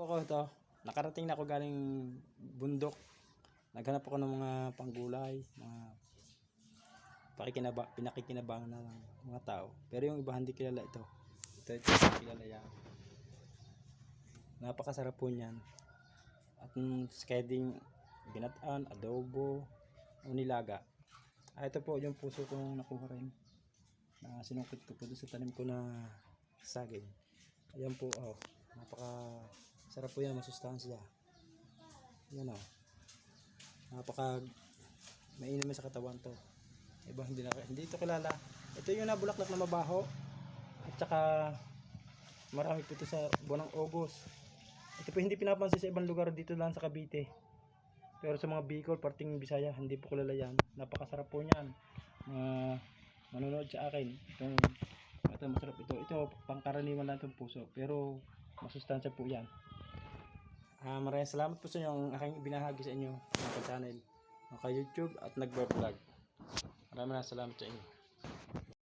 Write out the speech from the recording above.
po ako ito. Nakarating na ako galing bundok. Naghanap ako ng mga panggulay, mga pakikinaba, pinakikinabangan na ng mga tao. Pero yung iba hindi kilala ito. Ito, ito, kilala yan. Napakasarap po niyan. At mm, skeding binataan, adobo, o nilaga. Ah, ito po yung puso kong nakuha rin. Na sinungkit ko po doon sa tanim ko na saging. Ayan po, oh. Napaka sarap po yan, masustansya. Yan oh. Napaka mainam sa katawan to. Iba hindi na hindi ito kilala. Ito yung nabulaklak na mabaho. At saka marami po ito sa buwan ng August. Ito po hindi pinapansin sa ibang lugar dito lang sa Cavite. Pero sa mga Bicol, parting Bisaya, hindi po kilala yan. Napakasarap po niyan. Mga manonood sa akin. Itong, ito masarap ito. Ito, pangkaraniwan lang itong puso. Pero masustansya po yan. Ah, maraming salamat po sa inyo ang aking binahagi sa inyo sa channel. Naka YouTube at nagbablog. Maraming salamat sa inyo.